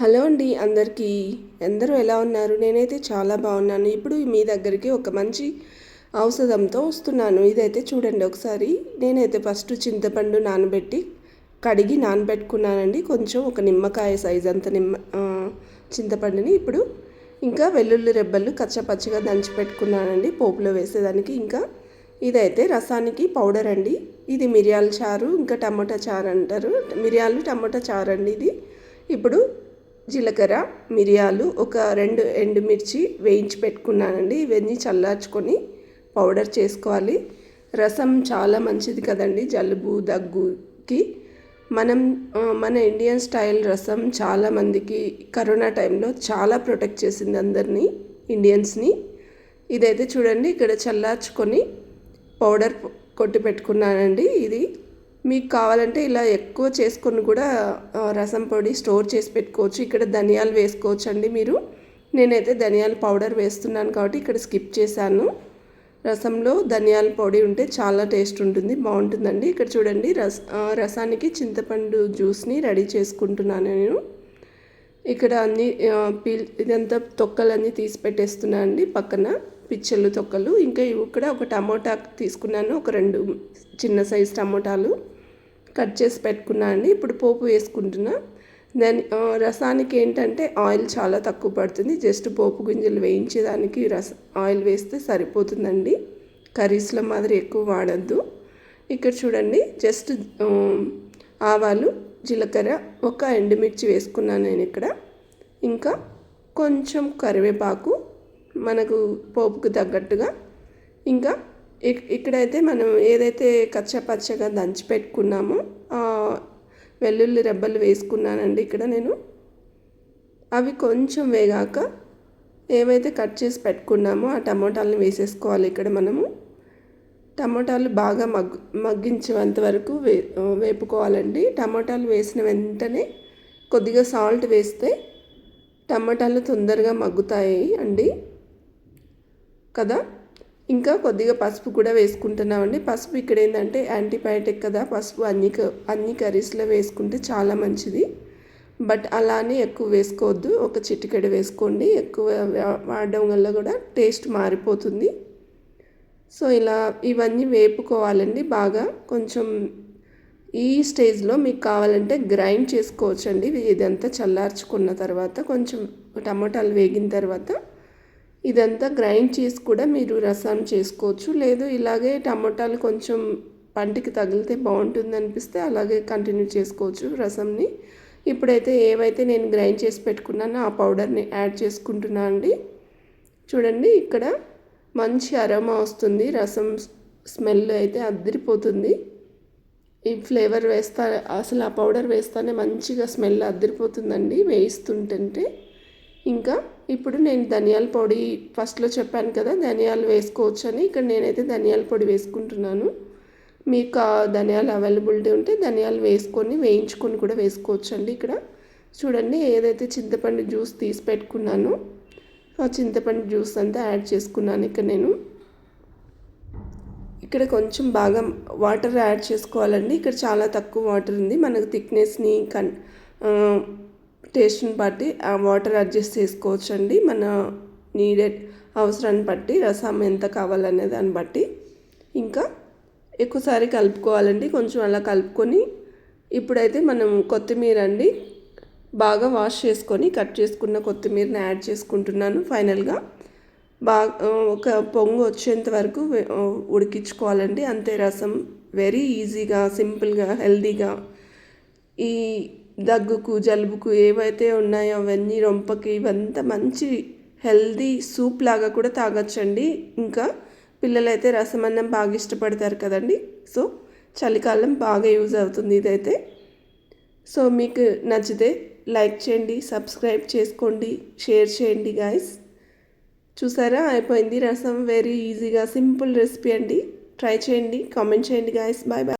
Hello అండి అందరికీ. అందరూ ఎలా ఉన్నారు? నేనైతే చాలా బాగున్నాను. ఇప్పుడు మీ దగ్గరికి ఒక మంచి ఔషధంతో వస్తున్నాను. ఇదైతే చూడండి ఒకసారి. నేనైతే ఫస్ట్ చింతపండు నానబెట్టి కడిగి నానబెట్టుకున్నానండి. కొంచెం ఒక నిమ్మకాయ సైజ్ అంత నిమ్మ చింతపండుని ఇప్పుడు ఇంకా వెల్లుల్లి రెబ్బలు కచ్చపచ్చగా దంచి పెట్టుకున్నానండి. పోపులో వేసేదానికి ఇంకా ఇదైతే రసానికి పౌడర్ అండి. ఇది మిరియాల చారు ఇంకా టమాటా చారు అంటారు. మిరియాలు టమాటా చారు అండి ఇది. ఇప్పుడు జీలకర్ర మిరియాలు ఒక రెండు ఎండుమిర్చి వేయించి పెట్టుకున్నానండి. ఇవన్నీ చల్లార్చుకొని పౌడర్ చేసుకోవాలి. రసం చాలా మంచిది కదండి జలుబు దగ్గుకి. మనం మన ఇండియన్ స్టైల్ రసం చాలామందికి కరోనా టైంలో చాలా ప్రొటెక్ట్ చేసింది అందరినీ ఇండియన్స్ని. ఇదైతే చూడండి ఇక్కడ చల్లార్చుకొని పౌడర్ కొట్టి పెట్టుకున్నానండి ఇది. మీకు కావాలంటే ఇలా ఎక్కువ చేసుకొని కూడా రసం పొడి స్టోర్ చేసి పెట్టుకోవచ్చు. ఇక్కడ ధనియాలు వేసుకోవచ్చు అండి మీరు. నేనైతే ధనియాల పౌడర్ వేస్తున్నాను కాబట్టి ఇక్కడ స్కిప్ చేశాను. రసంలో ధనియాల పొడి ఉంటే చాలా టేస్ట్ ఉంటుంది బాగుంటుందండి. ఇక్కడ చూడండి రస రసానికి చింతపండు జ్యూస్ని రెడీ చేసుకుంటున్నాను నేను. ఇక్కడ అన్ని పీల్ ఇదంతా తొక్కలన్నీ తీసి పెట్టేస్తున్నాను అండి. పక్కన పిచ్చలు తొక్కలు. ఇంకా ఇక్కడ ఒక టమోటా తీసుకున్నాను. ఒక రెండు చిన్న సైజు టమోటాలు కట్ చేసి పెట్టుకున్నాను అండి. ఇప్పుడు పోపు వేసుకుంటున్నా. దాని రసానికి ఏంటంటే ఆయిల్ చాలా తక్కువ పడుతుంది. జస్ట్ పోపు గింజలు వేయించేదానికి రస ఆయిల్ వేస్తే సరిపోతుందండి. కర్రీస్లో మాదిరి ఎక్కువ వాడద్దు. ఇక్కడ చూడండి జస్ట్ ఆవాలు జీలకర్ర ఒక ఎండుమిర్చి వేసుకున్నాను నేను ఇక్కడ. ఇంకా కొంచెం కరివేపాకు మనకు పోపుకు తగ్గట్టుగా. ఇంకా ఇక్కడైతే మనం ఏదైతే కచ్చపచ్చగా దంచి పెట్టుకున్నామో వెల్లుల్లి రెబ్బలు వేసుకున్నానండి ఇక్కడ నేను. అవి కొంచెం వేగాక ఏవైతే కట్ చేసి పెట్టుకున్నామో ఆ టమోటాలను వేసేసుకోవాలి ఇక్కడ మనము. టమోటాలు బాగా మగ్ మగ్గించేంత వరకు వే వేపుకోవాలండి. టమోటాలు వేసిన వెంటనే కొద్దిగా సాల్ట్ వేస్తే టమాటాలు తొందరగా మగ్గుతాయి అండి. కదా? ఇంకా కొద్దిగా పసుపు కూడా వేసుకుంటున్నామండి. పసుపు ఇక్కడ ఏంటంటే యాంటీబయాటిక్ కదా. పసుపు అన్ని అన్ని కర్రీస్లో వేసుకుంటే చాలా మంచిది. బట్ అలానే ఎక్కువ వేసుకోవద్దు. ఒక చిటికెడు వేసుకోండి. ఎక్కువ వాడడం వల్ల కూడా టేస్ట్ మారిపోతుంది. సో ఇలా ఇవన్నీ వేపుకోవాలండి బాగా. కొంచెం ఈ స్టేజ్లో మీకు కావాలంటే గ్రైండ్ చేసుకోవచ్చండి. ఇదంతా చల్లార్చుకున్న తర్వాత కొంచెం టమాటాలు వేగిన తర్వాత ఇదంతా గ్రైండ్ చేసి కూడా మీరు రసం చేసుకోవచ్చు. లేదు ఇలాగే టమాటాలు కొంచెం పంటికి తగిలితే బాగుంటుంది అనిపిస్తే అలాగే కంటిన్యూ చేసుకోవచ్చు రసంని. ఇప్పుడైతే ఏవైతే నేను గ్రైండ్ చేసి పెట్టుకున్నానో ఆ పౌడర్ని యాడ్ చేసుకుంటున్నా అండి. చూడండి ఇక్కడ మంచి అరోమా వస్తుంది రసం స్మెల్ అయితే అద్దరిపోతుంది ఈ ఫ్లేవర్ వేస్తా అసలు ఆ పౌడర్ వేస్తానే మంచిగా స్మెల్ అద్దరిపోతుందండి వేయిస్తుంటే ఇంకా ఇప్పుడు నేను ధనియాల పొడి ఫస్ట్లో చెప్పాను కదా ధనియాలు వేసుకోవచ్చు అని ఇక్కడ నేనైతే ధనియాల పొడి వేసుకుంటున్నాను. మీకు ధనియాలు అవైలబిలిటీ ఉంటే ధనియాలు వేసుకొని వేయించుకొని కూడా వేసుకోవచ్చు అండి ఇక్కడ. చూడండి ఏదైతే చింతపండు జ్యూస్ తీసి పెట్టుకున్నానో ఆ చింతపండు జ్యూస్ అంతా యాడ్ చేసుకున్నాను ఇక్కడ నేను. ఇక్కడ కొంచెం బాగా వాటర్ యాడ్ చేసుకోవాలండి. ఇక్కడ చాలా తక్కువ వాటర్ ఉంది. మనకు థిక్నెస్ని కన్ టేస్ట్ని బట్టి ఆ వాటర్ అడ్జస్ట్ చేసుకోవచ్చు అండి మన నీడెడ్ అవసరాన్ని బట్టి రసం ఎంత కావాలనే దాన్ని బట్టి. ఇంకా ఎక్కువసారి కలుపుకోవాలండి. కొంచెం అలా కలుపుకొని ఇప్పుడైతే మనం కొత్తిమీర అండి బాగా వాష్ చేసుకొని కట్ చేసుకున్న కొత్తిమీరని యాడ్ చేసుకుంటున్నాను ఫైనల్గా. బాగా ఒక పొంగు వచ్చేంత వరకు ఉడికించుకోవాలండి. అంతే రసం వెరీ ఈజీగా సింపుల్గా హెల్దీగా. ఈ దగ్గుకు జలుబుకు ఏవైతే ఉన్నాయో అవన్నీ రొంపకి ఇవంతా మంచి హెల్దీ సూప్ లాగా కూడా తాగొచ్చండి. ఇంకా పిల్లలైతే రసమన్నం బాగా ఇష్టపడతారు కదండి. సో చలికాలం బాగా యూజ్ అవుతుంది ఇదైతే. సో మీకు నచ్చితే లైక్ చేయండి సబ్స్క్రైబ్ చేసుకోండి షేర్ చేయండి గాయస్ చూసారా? అయిపోయింది రసం. వెరీ ఈజీగా సింపుల్ రెసిపీ అండి. ట్రై చేయండి కామెంట్ చేయండి గాయస్ బాయ్ బాయ్